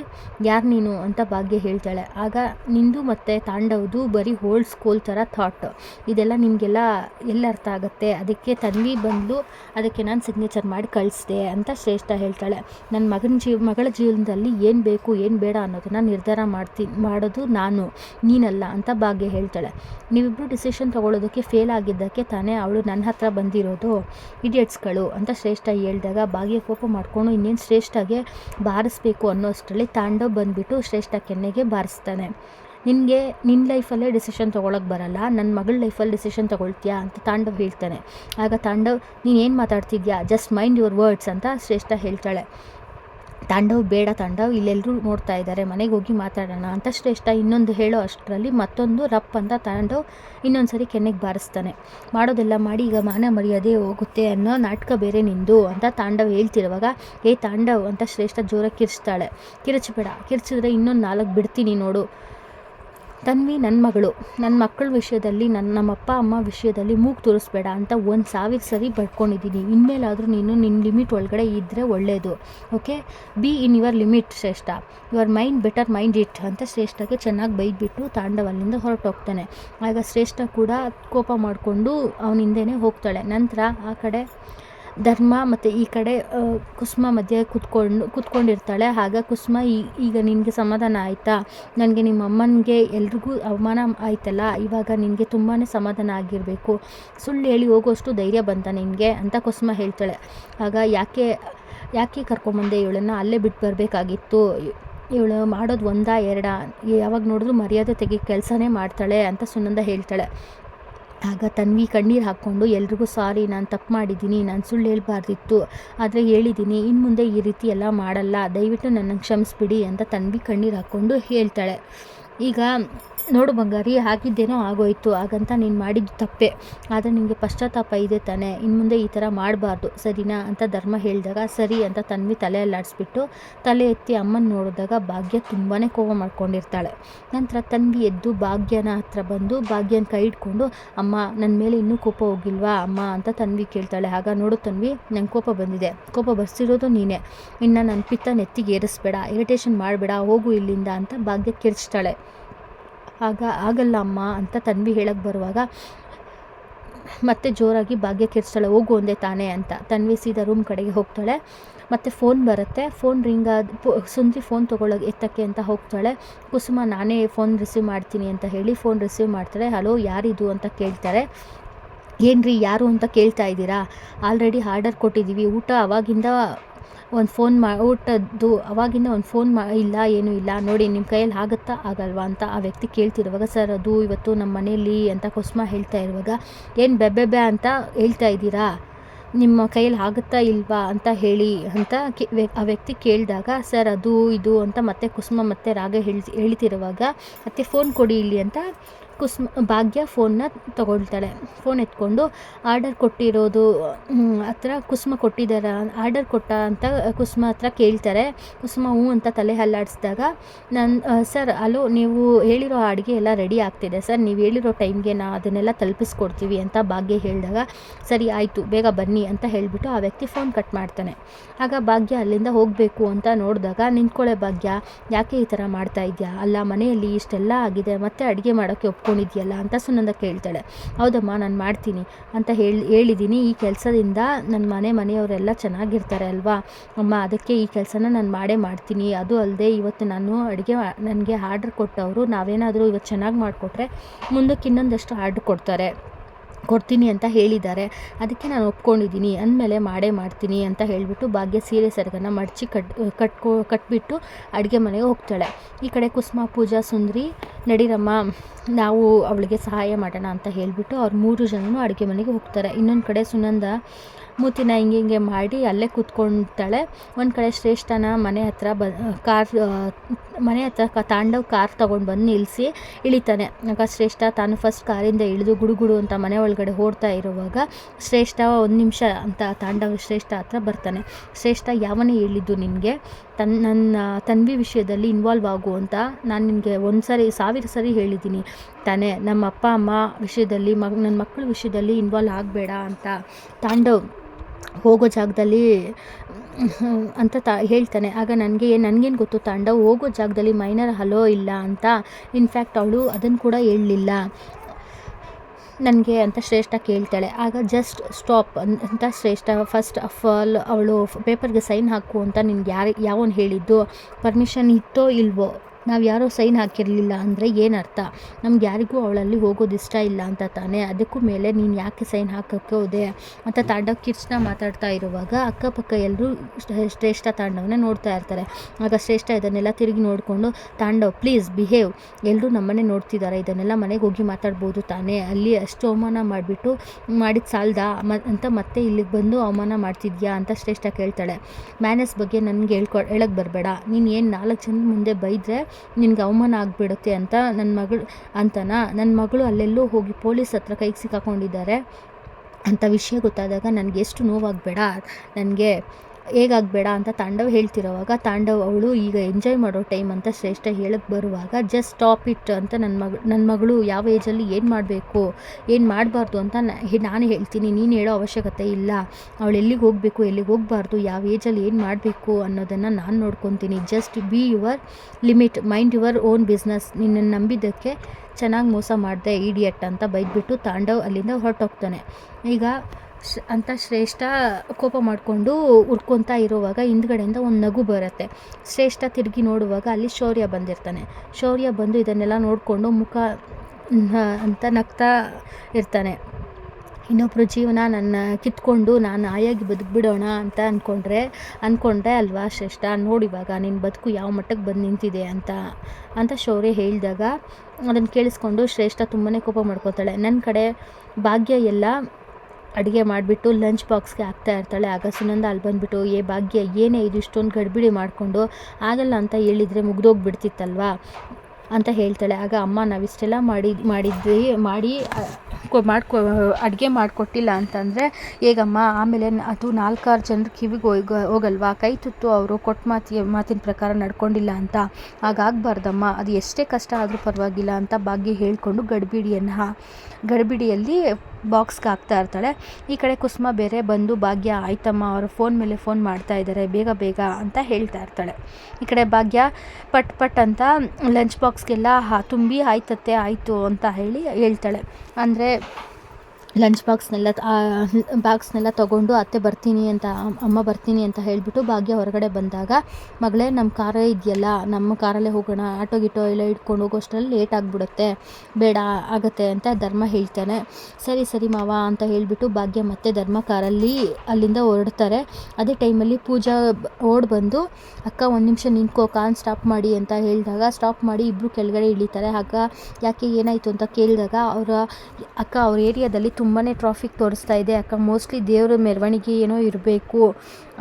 ಯಾರು ನೀನು ಅಂತ ಭಾಗ್ಯ ಹೇಳ್ತಾಳೆ. ಆಗ ನಿಂದು ಮತ್ತು ತಾಂಡವ್ದು ಬರೀ ಹೋಲ್ಡ್ ಸ್ಕೂಲ್ ಥರ ಥಾಟ್. ಇದೆಲ್ಲ ನಿಮಗೆಲ್ಲ ಎಲ್ಲ ಅರ್ಥ ಆಗುತ್ತೆ. ಅದಕ್ಕೆ ತನ್ವಿ ಬಂದು ಅದಕ್ಕೆ ನಾನು ಸಿಗ್ನೇಚರ್ ಮಾಡಿ ಕಳಿಸ್ದೆ ಅಂತ ಶ್ರೇಷ್ಠ ಹೇಳ್ತಾಳೆ. ನನ್ನ ಮಗನ ಜೀವ ಮಗಳ ಜೀವನದಲ್ಲಿ ಏನು ಬೇಕು, ಏನು ಬೇಡ ಅನ್ನೋದನ್ನು ನಿರ್ಧಾರ ಮಾಡ್ತೀನಿ ಮಾಡೋದು ನಾನು, ನೀನಲ್ಲ ಅಂತ ಭಾಗ್ಯ ಹೇಳ್ತಾಳೆ. ನೀವಿಬ್ಬರು ಡಿಸಿಷನ್ ತಗೊಳ್ಳೋದಕ್ಕೆ ಫೇಲ್ ಆಗಿದ್ದಕ್ಕೆ ತಾನೇ ಅವಳು ನನ್ನ ಹತ್ರ ಬಂದಿರೋದು ಇಡಿಯಟ್ಸ್ಗಳು ಅಂತ ಶ್ರೇಷ್ಠ ಹೇಳಿದಾಗ ಭಾಗ್ಯ ಕೋಪ ಮಾಡಿಕೊಂಡು ಇನ್ನೇನು ಶ್ರೇಷ್ಠಗೆ ಬಾರಿಸ್ಬೇಕು ಅನ್ನೋ ಅಷ್ಟರಲ್ಲಿ ತಾಂಡವ್ ಬಂದುಬಿಟ್ಟು ಶ್ರೇಷ್ಠ ಕೆನ್ನೆಗೆ ಬಾರಿಸ್ತಾನೆ. ನಿನಗೆ ನಿನ್ನ ಲೈಫಲ್ಲೇ ಡಿಸಿಷನ್ ತೊಗೊಳಕ್ಕೆ ಬರಲ್ಲ ನನ್ನ ಮಗಳ ಲೈಫಲ್ಲಿ ಡಿಸಿಷನ್ ತೊಗೊಳ್ತೀಯಾ? ಅಂತ ತಾಂಡವ್ ಹೇಳ್ತಾನೆ. ಆಗ ತಾಂಡವ್, ನೀನು ಏನು ಮಾತಾಡ್ತಿದ್ಯಾ? ಜಸ್ಟ್ ಮೈಂಡ್ ಯುವರ್ ವರ್ಡ್ಸ್ ಅಂತ ಶ್ರೇಷ್ಠ ಹೇಳ್ತಾಳೆ. ತಾಂಡವ್, ಬೇಡ ತಾಂಡವ್ ಇಲ್ಲೆಲ್ಲರೂ ನೋಡ್ತಾ ಇದ್ದಾರೆ. ಮನೆಗೆ ಹೋಗಿ ಮಾತಾಡೋಣ ಅಂತ ಶ್ರೇಷ್ಠ ಇನ್ನೊಂದು ಹೇಳೋ ಅಷ್ಟರಲ್ಲಿ ಮತ್ತೊಂದು ರಪ್ ಅಂತ ತಾಂಡವ್ ಇನ್ನೊಂದು ಸರಿ ಕೆನ್ನೆಗೆ ಬಾರಿಸ್ತಾನೆ. ಮಾಡೋದೆಲ್ಲ ಮಾಡಿ ಈಗ ಮಾನ ಮರ್ಯಾದೆ ಹೋಗುತ್ತೆ ಅನ್ನೋ ನಾಟಕ ಬೇರೆ ನಿಂದು ಅಂತ ತಾಂಡವ್ ಹೇಳ್ತಿರುವಾಗ, ಏ ತಾಂಡವ್ ಅಂತ ಶ್ರೇಷ್ಠ ಜೋರಾಗಿ ಕಿರ್ಚ್ತಾಳೆ. ಕಿರ್ಚಬೇಡ ಕಿರ್ಚಿದ್ರೆ ಇನ್ನೊಂದು ನಾಲ್ಕು ಬಿಡ್ತೀನಿ ನೋಡು. ತನ್ವಿ ನನ್ನ ಮಗಳು. ನನ್ನ ಮಕ್ಕಳ ವಿಷಯದಲ್ಲಿ ನನ್ನ ನಮ್ಮಪ್ಪ, ಅಮ್ಮ ವಿಷಯದಲ್ಲಿ ಮೂಗು ತೋರಿಸ್ಬೇಡ ಅಂತ ಒಂದು ಸಾವಿರ ಸರಿ ಬಡ್ಕೊಂಡಿದ್ದೀನಿ ಇನ್ಮೇಲಾದರೂ ನೀನು ನಿನ್ನ ಲಿಮಿಟ್ ಒಳಗಡೆ ಇದ್ದರೆ ಒಳ್ಳೆಯದು okay? Be in your limit Shreshtha. Your mind better mind it ಅಂತ ಶ್ರೇಷ್ಠಕ್ಕೆ ಚೆನ್ನಾಗಿ ಬೈದ್ಬಿಟ್ಟು ತಾಂಡವಲ್ಲಿಂದ ಹೊರಟೋಗ್ತಾನೆ. ಆಗ ಶ್ರೇಷ್ಠ ಕೂಡ ಕೋಪ ಮಾಡಿಕೊಂಡು ಅವನಿಂದೇ ಹೋಗ್ತಾಳೆ. ನಂತರ ಆ ಕಡೆ ಧರ್ಮ ಮತ್ತು ಈ ಕಡೆ ಕುಸುಮ ಮಧ್ಯೆ ಕೂತ್ಕೊಂಡು, ಕೂತ್ಕೊಂಡಿರ್ತಾಳೆ. ಆಗ ಕುಸುಮ ಈಗ ನಿನಗೆ ಸಮಾಧಾನ ಆಯಿತಾ? ನನಗೆ ನಿಮ್ಮ ಅಮ್ಮನಿಗೆ ಎಲ್ರಿಗೂ ಅವಮಾನ ಆಯ್ತಲ್ಲ? ಇವಾಗ ನಿನಗೆ ತುಂಬಾ ಸಮಾಧಾನ ಆಗಿರಬೇಕು. ಸುಳ್ಳು ಹೇಳಿ ಹೋಗೋಷ್ಟು ಧೈರ್ಯ ಬಂತ ನಿನಗೆ? ಅಂತ ಕುಸುಮ ಹೇಳ್ತಾಳೆ. ಆಗ ಯಾಕೆ ಯಾಕೆ ಕರ್ಕೊಂಬಂದೆ ಇವಳನ್ನು? ಅಲ್ಲೇ ಬಿಟ್ಟು ಬರಬೇಕಾಗಿತ್ತು. ಇವಳು ಮಾಡೋದು ಒಂದಾ, ಎರಡ? ಯಾವಾಗ ನೋಡಿದ್ರು ಮರ್ಯಾದೆ ತೆಗಿ ಕೆಲಸನೇ ಮಾಡ್ತಾಳೆ ಅಂತ ಸುನಂದ ಹೇಳ್ತಾಳೆ. ಆಗ ತನ್ವಿ ಕಣ್ಣೀರು ಹಾಕ್ಕೊಂಡು, ಎಲ್ರಿಗೂ ಸಾರಿ, ನಾನು ತಪ್ಪು ಮಾಡಿದ್ದೀನಿ ನಾನು ಸುಳ್ಳು ಹೇಳ್ಬಾರ್ದಿತ್ತು. ಆದರೆ ಹೇಳಿದ್ದೀನಿ ಇನ್ನು ಮುಂದೆ ಈ ರೀತಿ ಎಲ್ಲ ಮಾಡಲ್ಲ. ದಯವಿಟ್ಟು ನನ್ನನ್ನು ಕ್ಷಮಿಸ್ಬಿಡಿ ಅಂತ ತನ್ವಿ ಕಣ್ಣೀರು ಹಾಕ್ಕೊಂಡು ಹೇಳ್ತಾಳೆ. ಈಗ ನೋಡು ಬಂಗಾರಿ ಆಗಿದ್ದೇನೋ ಆಗೋಯ್ತು. ಹಾಗಂತ ನೀನು ಮಾಡಿದ್ದು ತಪ್ಪೇ. ಆದರೆ ನಿನಗೆ ಪಶ್ಚಾತ್ತಾಪ ಇದೆ ತಾನೇ. ಇನ್ನು ಮುಂದೆ ಈ ಥರ ಮಾಡಬಾರ್ದು. ಸರಿನಾ ಅಂತ ಧರ್ಮ ಹೇಳಿದಾಗ ಸರಿ ಅಂತ ತನ್ವಿ ತಲೆ ಅಲ್ಲಾಡಿಸ್ಬಿಟ್ಟು ತಲೆ ಎತ್ತಿ ಅಮ್ಮನ ನೋಡಿದಾಗ ಭಾಗ್ಯ ತುಂಬಾ ಕೋಪ ಮಾಡ್ಕೊಂಡಿರ್ತಾಳೆ. ನಂತರ ತನ್ವಿ ಎದ್ದು ಭಾಗ್ಯನ ಹತ್ರ ಬಂದು ಭಾಗ್ಯನ ಕೈ ಇಟ್ಕೊಂಡು ಅಮ್ಮ ನನ್ನ ಮೇಲೆ ಇನ್ನೂ ಕೋಪ ಹೋಗಿಲ್ವಾ? ಅಮ್ಮ, ಅಂತ ತನ್ವಿ ಕೇಳ್ತಾಳೆ. ಆಗ ನೋಡು ತನ್ವಿ, ನಂಗೆ ಕೋಪ ಬಂದಿದೆ. ಕೋಪ ಬರ್ಸಿರೋದು ನೀನೇ. ಇನ್ನು ನನ್ನ ಪಿತ್ತ ನೆತ್ತಿಗೆ ಏರಿಸ್ಬೇಡ ಇರಿಟೇಷನ್ ಮಾಡಬೇಡ. ಹೋಗು ಇಲ್ಲಿಂದ ಅಂತ ಭಾಗ್ಯ ಕಿರ್ಚ್ತಾಳೆ. ಆಗ ಆಗಲ್ಲ ಅಮ್ಮ ಅಂತ ತನ್ವಿ ಹೇಳಕ್ಕೆ ಬರುವಾಗ, ಮತ್ತೆ ಜೋರಾಗಿ ಭಾಗ್ಯ ಕೆರ್ಸ್ತಾಳೆ ಹೋಗು ಒಂದೇ ತಾನೇ ಅಂತ. ತನ್ವಿ ಸೀದಾ ರೂಮ್ ಕಡೆಗೆ ಹೋಗ್ತಾಳೆ. ಮತ್ತು ಫೋನ್ ಬರುತ್ತೆ. ಫೋನ್ ರಿಂಗ್ ಆದ ಸುಂದ್ರಿ ಫೋನ್ ತೊಗೊಳಗೆ ಎತ್ತಕ್ಕೆ ಅಂತ ಹೋಗ್ತಾಳೆ. ಕುಸುಮ, ನಾನೇ ಫೋನ್ ರಿಸೀವ್ ಮಾಡ್ತೀನಿ ಅಂತ ಹೇಳಿ ಫೋನ್ ರಿಸೀವ್ ಮಾಡ್ತಾಳೆ. ಹಲೋ ಯಾರಿದು? ಅಂತ ಕೇಳ್ತಾರೆ. ಏನ್ರಿ, ಯಾರು? ಅಂತ ಕೇಳ್ತಾ ಇದ್ದೀರಾ? ಆಲ್ರೆಡಿ ಆರ್ಡರ್ ಕೊಟ್ಟಿದ್ದೀವಿ. ಊಟ ಅವಾಗಿಂದ ಒಂದು ಫೋನ್ ಮಾ, ಊಟದ್ದು ಅವಾಗಿಂದ ಒಂದು ಫೋನ್ ಮಾ, ಇಲ್ಲ, ಏನೂ ಇಲ್ಲ. ನೋಡಿ, ನಿಮ್ಮ ಕೈಯಲ್ಲಿ ಆಗುತ್ತಾ, ಆಗಲ್ವಾ ಅಂತ ಆ ವ್ಯಕ್ತಿ ಕೇಳ್ತಿರುವಾಗ, ಸರ್, ಅದು ಇವತ್ತು ನಮ್ಮ ಮನೆಯಲ್ಲಿ, ಅಂತ ಕುಸುಮ ಹೇಳ್ತಾ ಇರುವಾಗ, ಏನು ಬೆಬ್ಬೆಬ್ಬೆ ಅಂತ ಹೇಳ್ತಾ ಇದ್ದೀರಾ? ನಿಮ್ಮ ಕೈಯಲ್ಲಿ ಆಗುತ್ತಾ, ಇಲ್ವಾ ಅಂತ ಹೇಳಿ, ಅಂತ ಆ ವ್ಯಕ್ತಿ ಕೇಳಿದಾಗ, ಸರ್, ಅದು, ಇದು, ಅಂತ ಮತ್ತೆ ಕುಸುಮ ಮತ್ತೆ ರಾಗ ಹೇಳ್ತಿ, ಹೇಳ್ತಿರುವಾಗ, ಮತ್ತೆ ಫೋನ್ ಕೊಡಿ ಇಲ್ಲಿ, ಅಂತ ಕುಸುಮ ಭಾಗ್ಯ ಫೋನ್ನ ತಗೊಳ್ತಾಳೆ. ಫೋನ್ ಎತ್ಕೊಂಡು ಆರ್ಡರ್ ಕೊಟ್ಟಿರೋದು ಹತ್ರ ಕುಸುಮ ಕೊಟ್ಟಿದ್ದಾರ, ಆರ್ಡರ್ ಕೊಟ್ಟ ಅಂತ ಕುಸುಮ ಹತ್ರ ಕೇಳ್ತಾರೆ. ಕುಸುಮ ಹ್ಞೂ ಅಂತ ತಲೆ ಹಲ್ಲಾಡಿಸಿದಾಗ ನನ್ನ ಸರ್, ಅಲೋ, ನೀವು ಹೇಳಿರೋ ಅಡುಗೆ ಎಲ್ಲ ರೆಡಿ ಆಗ್ತಿದೆ ಸರ್. ನೀವು ಹೇಳಿರೋ ಟೈಮ್ಗೆ ನಾ ಅದನ್ನೆಲ್ಲ ತಲುಪಿಸ್ಕೊಡ್ತೀವಿ ಅಂತ ಭಾಗ್ಯ ಹೇಳಿದಾಗ, ಸರಿ ಆಯಿತು, ಬೇಗ ಬನ್ನಿ ಅಂತ ಹೇಳಿಬಿಟ್ಟು ಆ ವ್ಯಕ್ತಿ ಫೋನ್ ಕಟ್ ಮಾಡ್ತಾನೆ. ಆಗ ಭಾಗ್ಯ ಅಲ್ಲಿಂದ ಹೋಗಬೇಕು ಅಂತ ನೋಡಿದಾಗ ನಿಂತ್ಕೊಳ್ಳೆ ಭಾಗ್ಯ, ಯಾಕೆ ಈ ಥರ ಮಾಡ್ತಾ ಇದೆಯಾ? ಅಲ್ಲ, ಮನೆಯಲ್ಲಿ ಇಷ್ಟೆಲ್ಲ ಆಗಿದೆ, ಮತ್ತೆ ಅಡುಗೆ ಮಾಡೋಕ್ಕೆ ಒಪ್ಕೊ ಒಪ್ಕೊಂಡಿದ್ಯಲ್ಲ ಅಂತ ಸುನಂದ ಕೇಳ್ತಾಳೆ. ಹೌದಮ್ಮ, ನಾನು ಮಾಡ್ತೀನಿ ಅಂತ ಹೇಳಿ ಹೇಳಿದ್ದೀನಿ ಈ ಕೆಲಸದಿಂದ ನನ್ನ ಮನೆ ಮನೆಯವರೆಲ್ಲ ಚೆನ್ನಾಗಿರ್ತಾರೆ ಅಲ್ವಾ? ಅಮ್ಮ, ಅದಕ್ಕೆ ಈ ಕೆಲಸನ ನಾನು ಮಾಡೇ ಮಾಡ್ತೀನಿ. ಅದು ಅಲ್ಲದೆ ಇವತ್ತು ನಾನು ಅಡುಗೆ ನನಗೆ ಆರ್ಡ್ರ್ ಕೊಟ್ಟವರು, ನಾವೇನಾದರೂ ಇವತ್ತು ಚೆನ್ನಾಗಿ ಮಾಡಿಕೊಟ್ರೆ ಮುಂದಕ್ಕೆ ಇನ್ನೊಂದಷ್ಟು ಆರ್ಡ್ರ್ ಕೊಡ್ತಾರೆ. ಕೊಡ್ತೀನಿ ಅಂತ ಹೇಳಿದ್ದಾರೆ. ಅದಕ್ಕೆ ನಾನು ಒಪ್ಕೊಂಡಿದ್ದೀನಿ ಅಂದಮೇಲೆ ಮಾಡೇ ಮಾಡ್ತೀನಿ ಅಂತ ಹೇಳಿಬಿಟ್ಟು ಭಾಗ್ಯ ಸೀರೆ ಸೆರಗನ್ನು ಮಡಚಿ ಕಟ್, ಕಟ್ಕೊ, ಕಟ್ಬಿಟ್ಟು ಅಡುಗೆ ಮನೆಗೆ ಹೋಗ್ತಾಳೆ. ಈ ಕಡೆ ಕುಸುಮ, ಪೂಜಾ, ಸುಂದ್ರಿ ನಡೀರಮ್ಮ ನಾವು ಅವಳಿಗೆ ಸಹಾಯ ಮಾಡೋಣ ಅಂತ ಹೇಳಿಬಿಟ್ಟು ಅವ್ರು ಮೂರು ಜನನೂ ಅಡುಗೆ ಮನೆಗೆ ಹೋಗ್ತಾರೆ. ಇನ್ನೊಂದು ಕಡೆ ಸುನಂದ ಮೂತಿನ ಹಿಂಗೆ ಹಿಂಗೆ ಮಾಡಿ ಅಲ್ಲೇ ಕೂತ್ಕೊಳ್ತಾಳೆ ಒಂದು ಕಡೆ ಶ್ರೇಷ್ಠನ ಮನೆ ಹತ್ರ ಬ, ಕಾರ್ ಮನೆ ಹತ್ರ ಕ, ತಾಂಡವ್ ಕಾರ್ ತೊಗೊಂಡು ಬಂದು ನಿಲ್ಲಿಸಿ ಇಳಿತಾನೆ. ಆಗ ಶ್ರೇಷ್ಠ ತಾನು ಫಸ್ಟ್ ಕಾರಿಂದ ಇಳಿದು ಗುಡುಗುಡು ಅಂತ ಮನೆ ಒಳಗಡೆ ಓಡ್ತಾ ಇರುವಾಗ ಶ್ರೇಷ್ಠ ಒಂದು ನಿಮಿಷ ಅಂತ ತಾಂಡವ್ ಶ್ರೇಷ್ಠ ಹತ್ರ ಬರ್ತಾನೆ. ಶ್ರೇಷ್ಠ, ಯಾವನೇ ಹೇಳಿದ್ದು ನಿನಗೆ, ತನ್ನ, ನನ್ನ ತನ್ವಿ ವಿಷಯದಲ್ಲಿ ಇನ್ವಾಲ್ವ್ ಆಗು ಅಂತ ನಾನು ನಿನಗೆ ಒಂದು ಸಾರಿ ಸಾವಿರ ಸರಿ ಹೇಳಿದ್ದೀನಿ. ತಾನೇ, ನಮ್ಮ ಅಪ್ಪ, ಅಮ್ಮ ವಿಷಯದಲ್ಲಿ, ಮಗ, ನನ್ನ ಮಕ್ಕಳ ವಿಷಯದಲ್ಲಿ ಇನ್ವಾಲ್ವ್ ಆಗಬೇಡ ಅಂತ ತಾಂಡವ್ ಹೋಗೋ ಜಾಗದಲ್ಲಿ, ಅಂತ ತಾ ಹೇಳ್ತಾನೆ. ಆಗ ನನಗೆ, ನನಗೇನು ಗೊತ್ತು ತಾಂಡವ್ ಹೋಗೋ ಜಾಗದಲ್ಲಿ ಮೈನರ್ ಹಲೋ ಇಲ್ಲ ಅಂತ. ಇನ್ಫ್ಯಾಕ್ಟ್ ಅವಳು ಅದನ್ನು ಕೂಡ ಹೇಳಲಿಲ್ಲ. ನನಗೆ ಅಂತ ಶ್ರೇಷ್ಠ ಕೇಳ್ತಾಳೆ. ಆಗ ಜಸ್ಟ್ ಸ್ಟಾಪ್ ಅಂತ ಶ್ರೇಷ್ಠ ಫಸ್ಟ್ ಆಫ್ ಆಲ್ ಅವಳು ಪೇಪರ್ಗೆ ಸೈನ್ ಹಾಕು ಅಂತ ನಿನ್ಗೆ ಯಾರು, ಯಾವನು ಹೇಳಿದ್ದು? ಪರ್ಮಿಷನ್ ಇತ್ತೋ ಇಲ್ವೋ? ನಾವು ಯಾರೋ ಸೈನ್ ಹಾಕಿರಲಿಲ್ಲ ಅಂದರೆ ಏನು ಅರ್ಥ ನಮ್ಗೆ ಯಾರಿಗೂ ಅವಳಲ್ಲಿ ಹೋಗೋದು ಇಷ್ಟ ಇಲ್ಲ ಅಂತ ತಾನೇ. ಅದಕ್ಕೂ ಮೇಲೆ ನೀನು ಯಾಕೆ ಸೈನ್ ಹಾಕೋಕ್ಕೆ ಹೋದೆ? ಅಂತ ತಾಂಡವ ಕಿರ್ಚ್ನ ಮಾತಾಡ್ತಾ ಇರುವಾಗ ಅಕ್ಕಪಕ್ಕ ಎಲ್ಲರೂ ಶ್ರೇಷ್ಠ ತಾಂಡವನ್ನ ನೋಡ್ತಾ ಇರ್ತಾರೆ. ಆಗ ಶ್ರೇಷ್ಠ ಇದನ್ನೆಲ್ಲ ತಿರುಗಿ ನೋಡಿಕೊಂಡು, ತಾಂಡವ್ ಪ್ಲೀಸ್ ಬಿಹೇವ್ ಎಲ್ಲರೂ ನಮ್ಮನ್ನೇ ನೋಡ್ತಿದ್ದಾರೆ ಇದನ್ನೆಲ್ಲ ಮನೆಗೆ ಹೋಗಿ ಮಾತಾಡ್ಬೋದು ತಾನೇ. ಅಲ್ಲಿ ಅಷ್ಟು ಅವಮಾನ ಮಾಡಿಬಿಟ್ಟು, ಮಾಡಿದ ಸಾಲ್ದ? ಮ, ಅಂತ ಮತ್ತೆ ಇಲ್ಲಿಗೆ ಬಂದು ಅವಮಾನ ಮಾಡ್ತಿದ್ಯಾ? ಅಂತ ಶ್ರೇಷ್ಠ ಕೇಳ್ತಾಳೆ. ಮ್ಯಾನಸ್ ಬಗ್ಗೆ ನನಗೆ ಹೇಳ್ಕೊ ಹೇಳಕ್ಕೆ ಬರಬೇಡ. ನೀನು ಏನು ನಾಲ್ಕು ಜನ ಮುಂದೆ ಬೈದರೆ ನಿನ್ಗೆ ಅವಮಾನ ಆಗಿಬಿಡುತ್ತೆ ಅಂತ ನನ್ನ ಮಗಳು ಅಂತನಾ, ನನ್ನ ಮಗಳು ಅಲ್ಲೆಲ್ಲೋ ಹೋಗಿ ಪೊಲೀಸ್ ಹತ್ರ ಕೈಗೆ ಸಿಕ್ಕಾಕೊಂಡಿದ್ದಾರೆ ಅಂತ ವಿಷಯ ಗೊತ್ತಾದಾಗ ನನಗೆ ಎಷ್ಟು ನೋವಾಗಬೇಡ. ನನಗೆ ಹೇಗಾಗಬೇಡ ಅಂತ ತಾಂಡವ್ ಹೇಳ್ತಿರೋವಾಗ ತಾಂಡವ್ ಅವಳು ಈಗ ಎಂಜಾಯ್ ಮಾಡೋ ಟೈಮ್ ಅಂತ ಶ್ರೇಷ್ಠ ಹೇಳಕ್ಕೆ ಬರುವಾಗ ಜಸ್ಟ್ ಸ್ಟಾಪ್ ಇಟ್ ಅಂತ ನನ್ನ ಮಗ ನನ್ನ ಮಗಳು ಯಾವ ಏಜಲ್ಲಿ ಏನು ಮಾಡಬೇಕು, ಏನು ಮಾಡಬಾರ್ದು ಅಂತ ನಾನು ಹೇಳ್ತೀನಿ, ನೀನು ಹೇಳೋ ಅವಶ್ಯಕತೆ ಇಲ್ಲ. ಅವಳು ಎಲ್ಲಿಗೆ ಹೋಗಬೇಕು, ಎಲ್ಲಿಗೆ ಹೋಗಬಾರ್ದು, ಯಾವ ಏಜಲ್ಲಿ ಏನು ಮಾಡಬೇಕು ಅನ್ನೋದನ್ನು ನಾನು ನೋಡ್ಕೊತೀನಿ. Just be your limit mind your own business ನಿನ್ನನ್ನು ನಂಬಿದ್ದಕ್ಕೆ ಚೆನ್ನಾಗಿ ಮೋಸ ಮಾಡಿದೆ ಇಡಿಯಟ್ ಅಂತ ಬೈದ್ಬಿಟ್ಟು ತಾಂಡವ್ ಅಲ್ಲಿಂದ ಹೊರಟೋಗ್ತಾನೆ. ಈಗ ಅಂತ ಶ್ರೇಷ್ಠ ಕೋಪ ಮಾಡಿಕೊಂಡು ಉರ್ಕೊತಾ ಇರುವಾಗ ಹಿಂದ್ಗಡೆಯಿಂದ ಒಂದು ನಗು ಬರುತ್ತೆ. ಶ್ರೇಷ್ಠ ತಿರುಗಿ ನೋಡುವಾಗ ಅಲ್ಲಿ ಶೌರ್ಯ ಬಂದಿರ್ತಾನೆ. ಶೌರ್ಯ ಬಂದು ಇದನ್ನೆಲ್ಲ ನೋಡಿಕೊಂಡು ಮುಖ ಅಂತ ನಗ್ತಾ ಇರ್ತಾನೆ. ಇನ್ನೊಬ್ಬರು ಜೀವನ ನನ್ನ ಕಿತ್ಕೊಂಡು ನಾನು ಆಯಾಗಿ ಬದುಕ್ಬಿಡೋಣ ಅಂತ ಅಂದ್ಕೊಂಡ್ರೆ ಅಂದ್ಕೊಂಡ್ರೆ ಅಲ್ವಾ ಶ್ರೇಷ್ಠ? ನೋಡಿವಾಗ ನಿನ್ನ ಬದುಕು ಯಾವ ಮಟ್ಟಕ್ಕೆ ಬಂದು ನಿಂತಿದೆ ಅಂತ ಅಂತ ಶೌರ್ಯ ಹೇಳಿದಾಗ ಅದನ್ನು ಕೇಳಿಸ್ಕೊಂಡು ಶ್ರೇಷ್ಠ ತುಂಬಾ ಕೋಪ ಮಾಡ್ಕೋತಾಳೆ. ನನ್ನ ಕಡೆ ಭಾಗ್ಯ ಎಲ್ಲ ಅಡುಗೆ ಮಾಡಿಬಿಟ್ಟು ಲಂಚ್ ಬಾಕ್ಸ್ಗೆ ಹಾಕ್ತಾ ಇರ್ತಾಳೆ. ಆಗ ಸುನಂದ ಅಲ್ಲಿ ಬಂದುಬಿಟ್ಟು, ಏ ಭಾಗ್ಯ, ಏನೇ ಇದು ಇಷ್ಟೊಂದು ಗಡಿಬಿಡಿ ಮಾಡಿಕೊಂಡು ಆಗಲ್ಲ ಅಂತ ಹೇಳಿದರೆ ಮುಗ್ದೋಗ್ಬಿಡ್ತಿತ್ತಲ್ವಾ? ಅಂತ ಹೇಳ್ತಾಳೆ. ಆಗ ಅಮ್ಮ, ನಾವಿಷ್ಟೆಲ್ಲ ಮಾಡಿ, ಮಾಡಿದ್ವಿ, ಮಾಡಿ ಮಾಡ್ಕೊ, ಅಡುಗೆ ಮಾಡಿಕೊಟ್ಟಿಲ್ಲ ಅಂತಂದರೆ, ಹೇಗಮ್ಮ, ಆಮೇಲೆ ಅದು ನಾಲ್ಕಾರು ಜನರು ಕಿವಿಗೆ ಹೋಗ, ಹೋಗಲ್ವಾ? ಕೈ ತುತ್ತು ಅವರು ಕೊಟ್ಟ ಮಾತಿ ಮಾತಿನ ಪ್ರಕಾರ ನಡ್ಕೊಂಡಿಲ್ಲ ಅಂತ. ಹಾಗಾಗಬಾರ್ದಮ್ಮ ಅದು ಎಷ್ಟೇ ಕಷ್ಟ ಆದರೂ ಪರವಾಗಿಲ್ಲ ಅಂತ ಭಾಗ್ಯ ಹೇಳಿಕೊಂಡು ಗಡಿಬಿಡಿಯನ್ನು, ಗಡಿಬಿಡಿಯಲ್ಲಿ ಬಾಕ್ಸ್ಗೆ ಹಾಕ್ತಾ ಇರ್ತಾಳೆ. ಈ ಕಡೆ ಕುಸುಮ ಬೇರೆ ಬಂದು, ಭಾಗ್ಯ, ಆಯ್ತಮ್ಮ, ಅವರು ಫೋನ್ ಮೇಲೆ ಫೋನ್ ಮಾಡ್ತಾ ಇದ್ದಾರೆ ಬೇಗ ಬೇಗ ಅಂತ ಹೇಳ್ತಾ ಇರ್ತಾಳೆ. ಈ ಕಡೆ ಭಾಗ್ಯ, ಪಟ್ ಪಟ್ ಅಂತ ಲಂಚ್ ಬಾಕ್ಸ್ಗೆಲ್ಲ ತುಂಬಿ, ಆಯ್ತತ್ತೆ, ಆಯಿತು ಅಂತ ಹೇಳಿ ಹೇಳ್ತಾಳೆ. ಅಂದರೆ Пока! ಲಂಚ್ ಬಾಕ್ಸ್ನೆಲ್ಲ ಬಾಕ್ಸ್ನೆಲ್ಲ ತೊಗೊಂಡು ಅತ್ತೆ ಬರ್ತೀನಿ ಅಂತ, ಅಮ್ಮ ಬರ್ತೀನಿ ಅಂತ ಹೇಳಿಬಿಟ್ಟು ಭಾಗ್ಯ ಹೊರಗಡೆ ಬಂದಾಗ, ಮಗಳೇ ನಮ್ಮ ಕಾರ ಇದೆಯಲ್ಲ, ನಮ್ಮ ಕಾರಲ್ಲೇ ಹೋಗೋಣ, ಆಟೋ ಗಿಟೋ ಎಲ್ಲ ಇಟ್ಕೊಂಡು ಹೋಗೋಷ್ಟರಲ್ಲಿ ಲೇಟ್ ಆಗಿಬಿಡುತ್ತೆ, ಬೇಡ, ಆಗುತ್ತೆ ಅಂತ ಧರ್ಮ ಹೇಳ್ತಾನೆ. ಸರಿ ಸರಿ ಮಾವ ಅಂತ ಹೇಳಿಬಿಟ್ಟು ಭಾಗ್ಯ ಮತ್ತೆ ಧರ್ಮ ಕಾರಲ್ಲಿ ಅಲ್ಲಿಂದ ಹೊರಡ್ತಾರೆ. ಅದೇ ಟೈಮಲ್ಲಿ ಪೂಜಾ ಓಡ್ ಬಂದು, ಅಕ್ಕ ಒಂದು ನಿಮಿಷ ನಿಂತ್ಕೋ ಕಾನ್ ಸ್ಟಾಪ್ ಮಾಡಿ ಅಂತ ಹೇಳಿದಾಗ ಸ್ಟಾಪ್ ಮಾಡಿ ಇಬ್ಬರು ಕೆಳಗಡೆ ಇಳಿತಾರೆ. ಆಗ, ಯಾಕೆ ಏನಾಯಿತು? ಅಂತ ಕೇಳಿದಾಗ, ಅವರ, ಅಕ್ಕ ಅವ್ರ ಏರಿಯಾದಲ್ಲಿ ತುಂಬ ತುಂಬಾ ಟ್ರಾಫಿಕ್ ತೋರಿಸ್ತಾ ಇದೆ. ಅಕ್ಕ ಮೋಸ್ಟ್ಲಿ ದೇವರ ಮೆರವಣಿಗೆ ಏನೋ ಇರಬೇಕು.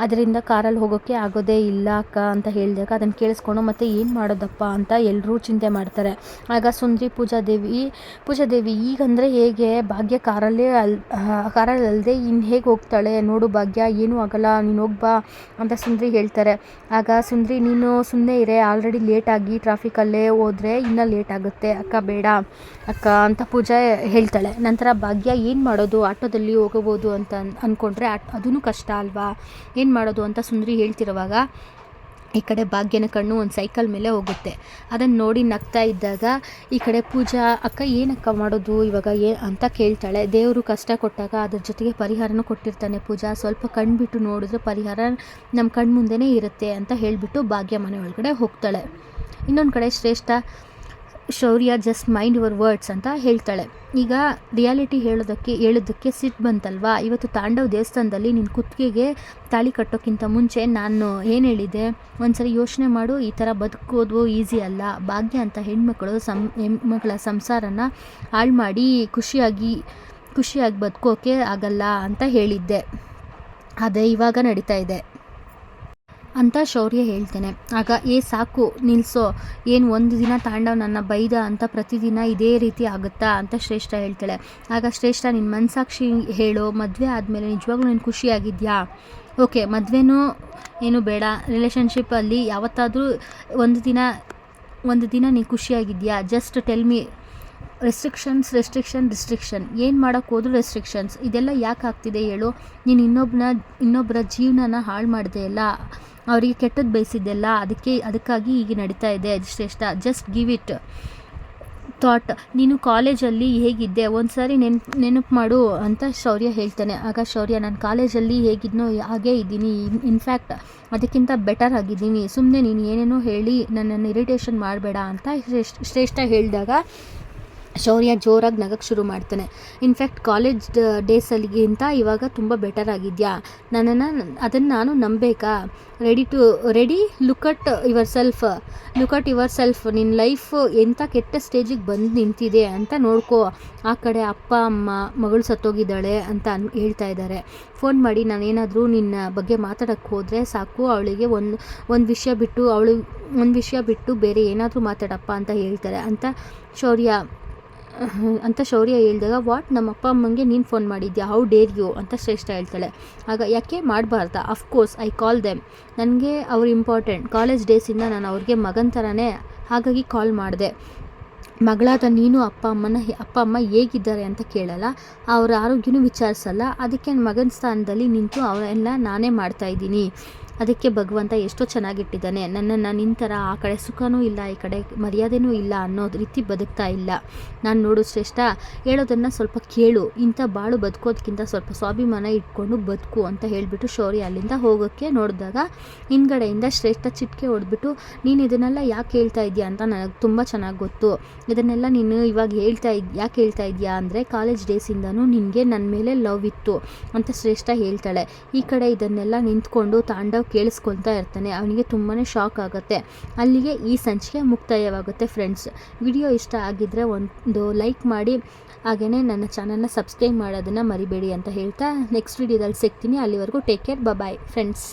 ಅದರಿಂದ ಕಾರಲ್ಲಿ ಹೋಗೋಕ್ಕೆ ಆಗೋದೇ ಇಲ್ಲ ಅಕ್ಕ ಅಂತ ಹೇಳಿದಾಗ ಅದನ್ನು ಕೇಳಿಸ್ಕೊಂಡು, ಮತ್ತೆ ಏನು ಮಾಡೋದಪ್ಪ? ಅಂತ ಎಲ್ಲರೂ ಚಿಂತೆ ಮಾಡ್ತಾರೆ. ಆಗ ಸುಂದ್ರಿ ಪೂಜಾದೇವಿ ಪೂಜಾದೇವಿ ಈಗಂದರೆ ಹೇಗೆ? ಭಾಗ್ಯ ಕಾರಲ್ಲೇ ಅಲ್ ಕಾರಲ್ಲಿ ಅಲ್ಲದೆ ಇನ್ನು ಹೇಗೆ ಹೋಗ್ತಾಳೆ? ನೋಡು ಭಾಗ್ಯ, ಏನೂ ಆಗಲ್ಲ, ನೀನು ಹೋಗ್ಬಾ ಅಂತ ಸುಂದ್ರಿ ಹೇಳ್ತಾರೆ. ಆಗ ಸುಂದ್ರಿ, ನೀನು ಸುಮ್ಮನೆ ಇರೇ, ಆಲ್ರೆಡಿ ಲೇಟಾಗಿ ಟ್ರಾಫಿಕಲ್ಲೇ ಹೋದರೆ ಇನ್ನೂ ಲೇಟ್ ಆಗುತ್ತೆ. ಅಕ್ಕ, ಬೇಡ, ಅಕ್ಕ ಅಂತ ಪೂಜಾ ಹೇಳ್ತಾಳೆ. ನಂತರ, ಭಾಗ್ಯ, ಏನು ಮಾಡೋದು? ಆಟೋದಲ್ಲಿ ಹೋಗಬಹುದು ಅಂತ ಅಂದ್ಕೊಂಡ್ರೆ ಅದೂ ಕಷ್ಟ ಅಲ್ವಾ? ಏನು ಮಾಡೋದು ಅಂತ ಸುಂದರಿ ಹೇಳ್ತಿರುವಾಗ ಈ ಕಡೆ ಭಾಗ್ಯನ ಕಣ್ಣು ಒಂದು ಸೈಕಲ್ ಮೇಲೆ ಹೋಗುತ್ತೆ. ಅದನ್ನು ನೋಡಿ ನಗ್ತಾ ಇದ್ದಾಗ ಈ ಕಡೆ ಪೂಜಾ, ಅಕ್ಕ, ಏನಕ್ಕ ಮಾಡೋದು ಇವಾಗ? ಏ ಅಂತ ಕೇಳ್ತಾಳೆ. ದೇವರು ಕಷ್ಟ ಕೊಟ್ಟಾಗ ಅದ್ರ ಜೊತೆಗೆ ಪರಿಹಾರನೂ ಕೊಟ್ಟಿರ್ತಾನೆ ಪೂಜಾ. ಸ್ವಲ್ಪ ಕಣ್ಬಿಟ್ಟು ನೋಡಿದ್ರೆ ಪರಿಹಾರ ನಮ್ಮ ಕಣ್ಮುಂದೇ ಇರುತ್ತೆ ಅಂತ ಹೇಳಿಬಿಟ್ಟು ಭಾಗ್ಯ ಮನೆ ಒಳಗಡೆ ಹೋಗ್ತಾಳೆ. ಇನ್ನೊಂದು ಕಡೆ Shreshtha Shaurya just mind your words ಅಂತ ಹೇಳ್ತಾಳೆ. ಈಗ ರಿಯಾಲಿಟಿ ಹೇಳೋದಕ್ಕೆ ಹೇಳೋದಕ್ಕೆ ಸಿಟ್ಟು ಬಂತಲ್ವಾ? ಇವತ್ತು ತಾಂಡವ್ ದೇವಸ್ಥಾನದಲ್ಲಿ ನಿನ್ನ ಕುತ್ತಿಗೆಗೆ ತಾಳಿ ಕಟ್ಟೋಕ್ಕಿಂತ ಮುಂಚೆ ನಾನು ಏನು ಹೇಳಿದೆ? ಒಂದ್ಸರಿ ಯೋಚನೆ ಮಾಡು, ಈ ಥರ ಬದುಕೋದು ಈಸಿ ಅಲ್ಲ. ಭಾಗ್ಯ ಅಂತ ಹೆಣ್ಮಕ್ಳು ಸಂ, ಹೆಣ್ಮಕ್ಳ ಸಂಸಾರನ ಹಾಳು ಮಾಡಿ ಖುಷಿಯಾಗಿ ಖುಷಿಯಾಗಿ ಬದುಕೋಕೆ ಆಗಲ್ಲ ಅಂತ ಹೇಳಿದ್ದೆ. ಅದೇ ಇವಾಗ ನಡೀತಾ ಇದೆ. ಅಂತ ಶೌರ್ಯ ಹೇಳ್ತೇನೆ. ಆಗ, ಏ ಸಾಕು ನಿಲ್ಲಿಸೋ ಏನು ಒಂದು ದಿನ ತಾಂಡವ್ ನನ್ನ ಬೈದ ಅಂತ ಪ್ರತಿದಿನ ಇದೇ ರೀತಿ ಆಗುತ್ತಾ? ಅಂತ ಶ್ರೇಷ್ಠ ಹೇಳ್ತಾಳೆ. ಆಗ ಶ್ರೇಷ್ಠ ನಿನ್ನ ಮನಸಾಕ್ಷಿ ಹೇಳು. ಮದುವೆ ಆದಮೇಲೆ ನಿಜವಾಗ್ಲೂ ನೀನು ಖುಷಿಯಾಗಿದ್ಯಾ? ಓಕೆ, ಮದುವೆನೂ ಏನು ಬೇಡ. ರಿಲೇಷನ್ಶಿಪ್ಪಲ್ಲಿ ಯಾವತ್ತಾದರೂ ಒಂದು ದಿನ ಒಂದು ದಿನ ನೀನು ಖುಷಿಯಾಗಿದ್ಯಾ? Just tell me, restrictions, restriction, restriction. ಏನು ಮಾಡೋಕ್ಕೆ ಹೋದ್ರು ರೆಸ್ಟ್ರಿಕ್ಷನ್ಸ್. ಇದೆಲ್ಲ ಯಾಕೆ ಆಗ್ತಿದೆ ಹೇಳು. ನೀನು ಇನ್ನೊಬ್ಬನ ಇನ್ನೊಬ್ಬರ ಜೀವನನ ಹಾಳು ಮಾಡಿದೆ ಅಲ್ಲ ಅವರಿಗೆ ಕೆಟ್ಟದ್ದು ಬಯಸಿದ್ದೆಲ್ಲ ಅದಕ್ಕೆ, ಅದಕ್ಕಾಗಿ ಈಗ ನಡೀತಾ ಇದೆ ಶ್ರೇಷ್ಠ. ಜಸ್ಟ್ ಗಿವ್ ಇಟ್ ಥಾಟ್ ನೀನು ಕಾಲೇಜಲ್ಲಿ ಹೇಗಿದ್ದೆ? ಒಂದು ಸಾರಿ ನೆನ್ಪು ನೆನಪು ಮಾಡು ಅಂತ ಶೌರ್ಯ ಹೇಳ್ತಾನೆ. ಆಗ ಶೌರ್ಯ, ನಾನು ಕಾಲೇಜಲ್ಲಿ ಹೇಗಿದ್ನೋ, ಹಾಗೇ ಇದ್ದೀನಿ. ಇನ್ಫ್ಯಾಕ್ಟ್ ಅದಕ್ಕಿಂತ ಬೆಟರ್ ಆಗಿದ್ದೀನಿ. ಸುಮ್ಮನೆ ನೀನು ಏನೇನೋ ಹೇಳಿ ನನ್ನನ್ನು ಇರಿಟೇಷನ್ ಮಾಡಬೇಡ ಅಂತ ಶ್ರೇಷ್ಠ ಶ್ರೇಷ್ಠ ಹೇಳಿದಾಗ ಶೌರ್ಯ ಜೋರಾಗಿ ನಗಕ್ಕೆ ಶುರು ಮಾಡ್ತಾನೆ. ಇನ್ಫ್ಯಾಕ್ಟ್ ಕಾಲೇಜ್ ಡೇಸಲ್ಲಿಗಿಂತ ಇವಾಗ ತುಂಬ ಬೆಟರ್ ಆಗಿದೆಯಾ? ನನ್ನನ್ನು ಅದನ್ನು ನಾನು ನಂಬಬೇಕಾ ready to ready look at your self look at your self ನಿನ್ನ ಲೈಫ್ ಎಂಥ ಕೆಟ್ಟ ಸ್ಟೇಜಿಗೆ ಬಂದು ನಿಂತಿದೆ ಅಂತ ನೋಡ್ಕೋ. ಆ ಕಡೆ ಅಪ್ಪ, ಅಮ್ಮ, ಮಗಳು ಸತ್ತೋಗಿದ್ದಾಳೆ ಅಂತ ಅನ್, ಹೇಳ್ತಾ ಇದ್ದಾರೆ ಫೋನ್ ಮಾಡಿ ನಾನೇನಾದರೂ ನಿನ್ನ ಬಗ್ಗೆ ಮಾತಾಡೋಕ್ಕೆ ಹೋದರೆ ಸಾಕು. ಅವಳಿಗೆ ಒಂದು ಒಂದು ವಿಷಯ ಬಿಟ್ಟು, ಅವಳು ಒಂದು ವಿಷಯ ಬಿಟ್ಟು ಬೇರೆ ಏನಾದರೂ ಮಾತಾಡಪ್ಪ ಅಂತ ಹೇಳ್ತಾರೆ. ಅಂತ ಶೌರ್ಯ ಅಂತ ಶೌರ್ಯ ಹೇಳಿದಾಗ, ವಾಟ್? ನಮ್ಮ ಅಪ್ಪ ಅಮ್ಮಂಗೆ ನೀನು ಫೋನ್ ಮಾಡಿದ್ಯಾ? ಹೌ ಡೇರ್ ಯು ಅಂತ ಶ್ರೇಷ್ಠ ಹೇಳ್ತಾಳೆ. ಆಗ, ಯಾಕೆ ಮಾಡಬಾರ್ದಾ? Of course I call them ನನಗೆ ಅವ್ರು ಇಂಪಾರ್ಟೆಂಟ್ ಕಾಲೇಜ್ ಡೇಸಿಂದ ನಾನು ಅವ್ರಿಗೆ ಮಗನ ಥರನೇ ಹಾಗಾಗಿ ಕಾಲ್ ಮಾಡಿದೆ. ಮಗಳಾದ ನೀನು ಅಪ್ಪ ಅಮ್ಮನ ಅಪ್ಪ ಅಮ್ಮ ಹೇಗಿದ್ದಾರೆ ಅಂತ ಕೇಳಲ್ಲ. ಅವ್ರ ಆರೋಗ್ಯನೂ ವಿಚಾರಿಸಲ್ಲ. ಅದಕ್ಕೆ ಮಗನ ಸ್ಥಾನದಲ್ಲಿ ನಿಂತು ಅವರೆಲ್ಲ ನಾನೇ ಮಾಡ್ತಾಯಿದ್ದೀನಿ ಅದಕ್ಕೆ ಭಗವಂತ ಎಷ್ಟೋ ಚೆನ್ನಾಗಿಟ್ಟಿದ್ದಾನೆ. ನನ್ನನ್ನು ನಿಂತರ ಆ ಕಡೆ ಸುಖನೂ ಇಲ್ಲ, ಈ ಕಡೆ ಮರ್ಯಾದೆನೂ ಇಲ್ಲ ಅನ್ನೋ ರೀತಿ ಬದುಕ್ತಾ ಇಲ್ಲ. ನಾನು ನೋಡು ಶ್ರೇಷ್ಠ, ಹೇಳೋದನ್ನು ಸ್ವಲ್ಪ ಕೇಳು. ಇಂಥ ಬಾಳು ಬದುಕೋದಕ್ಕಿಂತ ಸ್ವಲ್ಪ ಸ್ವಾಭಿಮಾನ ಇಟ್ಕೊಂಡು ಬದುಕು ಅಂತ ಹೇಳಿಬಿಟ್ಟು ಶೌರ್ಯ ಅಲ್ಲಿಂದ ಹೋಗೋಕ್ಕೆ ನೋಡಿದಾಗ ಹಿಂದ್ಗಡೆಯಿಂದ ಶ್ರೇಷ್ಠ ಚಿಟ್ಕೆ ಹೊಡೆದ್ಬಿಟ್ಟು, ನೀನು ಇದನ್ನೆಲ್ಲ ಯಾಕೆ ಹೇಳ್ತಾ ಇದೆಯಾ ಅಂತ ನನಗೆ ತುಂಬ ಚೆನ್ನಾಗಿ ಗೊತ್ತು. ಇದನ್ನೆಲ್ಲ ನೀನು ಇವಾಗ ಹೇಳ್ತಾ ಇದ್, ಯಾಕೆ ಹೇಳ್ತಾ ಇದೆಯಾ ಅಂದರೆ ಕಾಲೇಜ್ ಡೇಸಿಂದನೂ ನಿನಗೆ ನನ್ನ ಮೇಲೆ ಲವ್ ಇತ್ತು ಅಂತ ಶ್ರೇಷ್ಠ ಹೇಳ್ತಾಳೆ. ಈ ಕಡೆ ಇದನ್ನೆಲ್ಲ ನಿಂತ್ಕೊಂಡು ತಾಂಡವ್ ಕೇಳಿಸ್ಕೊಳ್ತಾ ಇರ್ತಾನೆ, ಅವನಿಗೆ ತುಂಬಾ ಶಾಕ್ ಆಗುತ್ತೆ. ಅಲ್ಲಿಗೆ ಈ ಸಂಚಿಕೆ ಮುಕ್ತಾಯವಾಗುತ್ತೆ ಫ್ರೆಂಡ್ಸ್ ವಿಡಿಯೋ ಇಷ್ಟ ಆಗಿದ್ದರೆ ಒಂದು ಲೈಕ್ ಮಾಡಿ ಹಾಗೆಯೇ ನನ್ನ ಚಾನಲ್ನ ಸಬ್ಸ್ಕ್ರೈಬ್ ಮಾಡೋದನ್ನು ಮರಿಬೇಡಿ ಅಂತ ಹೇಳ್ತಾ ನೆಕ್ಸ್ಟ್ ವಿಡಿಯೋದಲ್ಲಿ ಸಿಗ್ತೀನಿ. ಅಲ್ಲಿವರೆಗೂ ಟೇಕ್ ಕೇರ್ ಬಾಯ್ ಫ್ರೆಂಡ್ಸ್